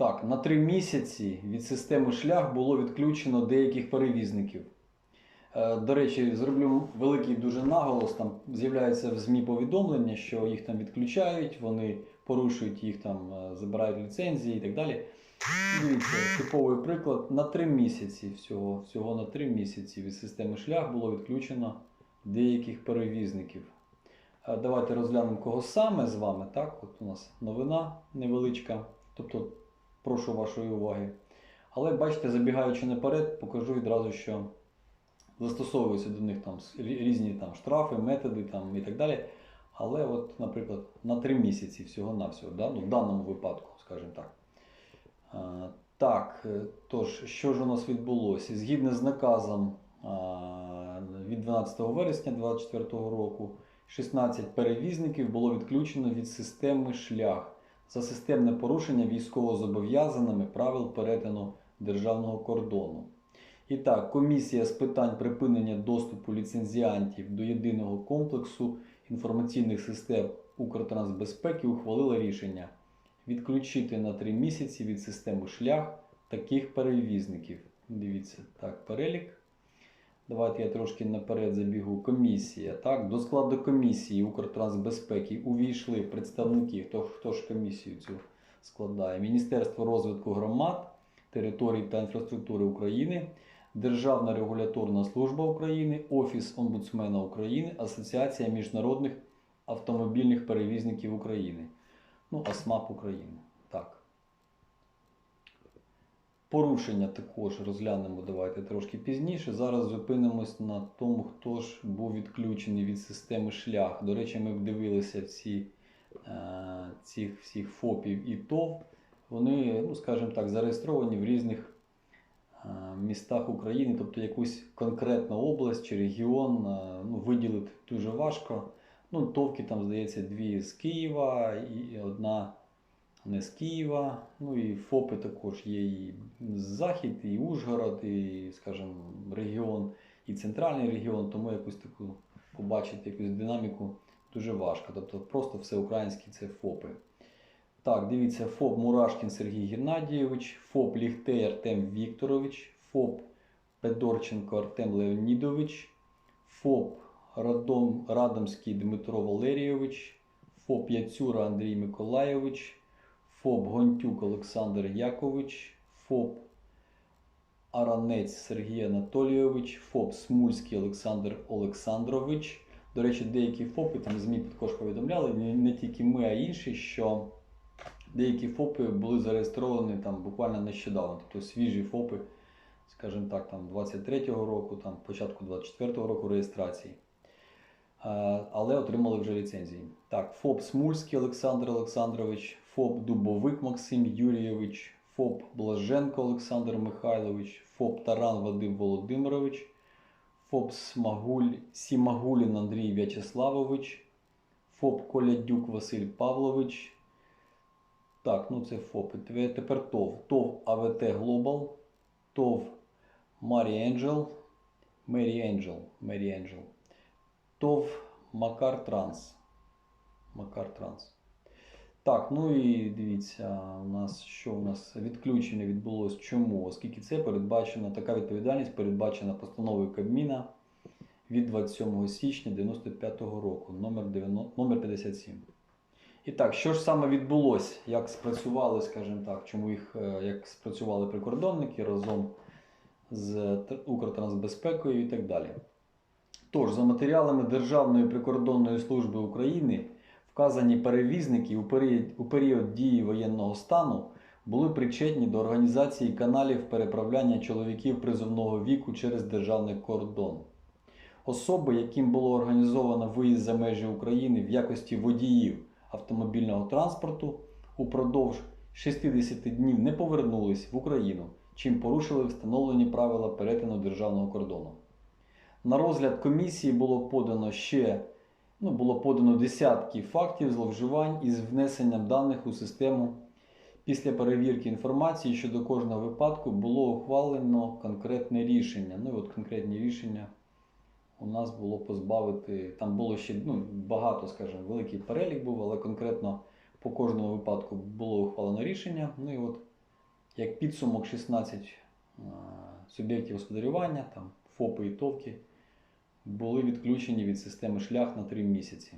Так, на три місяці від системи шлях було відключено деяких перевізників. Е, До речі, зроблю великий дуже наголос. Там з'являється в ЗМІ повідомлення, що їх там відключають, вони порушують їх там, е, забирають ліцензії і так далі. Дивіться, типовий приклад. На три місяці всього, всього на три місяці від системи шлях було відключено деяких перевізників. Е, Давайте розглянемо кого саме з вами. Так, от у нас новина невеличка. Тобто, прошу вашої уваги. Але бачите, забігаючи наперед, покажу відразу, що застосовуються до них там різні там штрафи, методи там і так далі. Але, от, наприклад, на три місяці всього-навсього, да? ну, в даному випадку, скажімо так. А, так, е, тож, що ж у нас відбулося? Згідно з наказом а, від 12 вересня 2024 року, 16 перевізників було відключено від системи шлях за системне порушення військовозобов'язаними правил перетину державного кордону. І так, комісія з питань припинення доступу ліцензіантів до єдиного комплексу інформаційних систем Укртрансбезпеки ухвалила рішення відключити на 3 місяці від системи шлях таких перевізників. Дивіться, так, перелік. Давайте я трошки наперед забігу. Комісія. Так, до складу комісії Укртрансбезпеки увійшли представники, хто, хто ж комісію цю складає? Міністерство розвитку громад, територій та інфраструктури України, Державна регуляторна служба України, Офіс омбудсмена України, Асоціація міжнародних автомобільних перевізників України. Ну, АСМАП України. Так. Порушення також розглянемо давайте трошки пізніше. Зараз зупинимось на тому, хто ж був відключений від системи шлях. До речі, ми дивилися всі е, цих всіх ФОПів і ТОВ. Вони, ну, скажімо так, зареєстровані в різних е, містах України, тобто якусь конкретну область чи регіон е, ну, виділити дуже важко. Ну, товки там, здається, дві з Києва і одна не з Києва. Ну і ФОПи також є і Захід, і Ужгород, і, скажімо, регіон, і центральний регіон, тому якусь таку побачити якусь динаміку дуже важко. Тобто просто все українське це ФОПи. Так, дивіться, ФОП Мурашкін Сергій Геннадійович, ФОП Ліхтей Артем Вікторович, ФОП Педорченко Артем Леонідович, ФОП Радом, Радомський Дмитро Валерійович, ФОП Яцюра Андрій Миколайович, ФОП Гонтюк Олександр Якович, ФОП Аранець Сергій Анатолійович, ФОП Смульський Олександр Олександрович. До речі, деякі ФОПи там ЗМІ також повідомляли, не, тільки ми, а інші, що деякі ФОПи були зареєстровані там буквально нещодавно, тобто свіжі ФОПи, скажімо так, там 23-го року, там початку 24-го року реєстрації. Е, Але отримали вже ліцензії. Так, ФОП Смульський Олександр Олександрович, ФОП Дубовик Максим Юрійович, ФОП Блаженко Олександр Михайлович, ФОП Таран Вадим Володимирович, ФОП Смагуль, Сімагулін Андрій В'ячеславович, ФОП Колядюк Василь Павлович. Так, ну це. Тепер- Тепер ТОВ. ТОВ АВТ Глобал, ТОВ Марі Енджел, Мері Енджел, Мері Енджел. ТОВ Макар Транс. Макар Транс. Так, ну і дивіться, у нас що у нас відключення відбулось. Чому? Оскільки це передбачено, така відповідальність передбачена постановою Кабміна від 27 січня 95-го року, номер 90, номер 57. І так, що ж саме відбулося? Як спрацювали, скажімо так, чому їх е, як спрацювали прикордонники разом з Тр- Укртрансбезпекою і так далі. Тож, за матеріалами Державної прикордонної служби України, вказані перевізники у період, у період дії воєнного стану були причетні до організації каналів переправляння чоловіків призовного віку через державний кордон. Особи, яким було організовано виїзд за межі України в якості водіїв автомобільного транспорту, упродовж 60 днів не повернулись в Україну, чим порушили встановлені правила перетину державного кордону. На розгляд комісії було подано ще ну, було подано десятки фактів зловживань із внесенням даних у систему. Після перевірки інформації щодо кожного випадку було ухвалено конкретне рішення. Ну і от конкретні рішення у нас було позбавити. Там було ще ну, багато, скажімо, великий перелік був, але конкретно по кожному випадку було ухвалено рішення. Ну і от Як підсумок 16 е, суб'єктів господарювання, там ФОПи і ТОВки, були відключені від системи шлях на 3 місяці.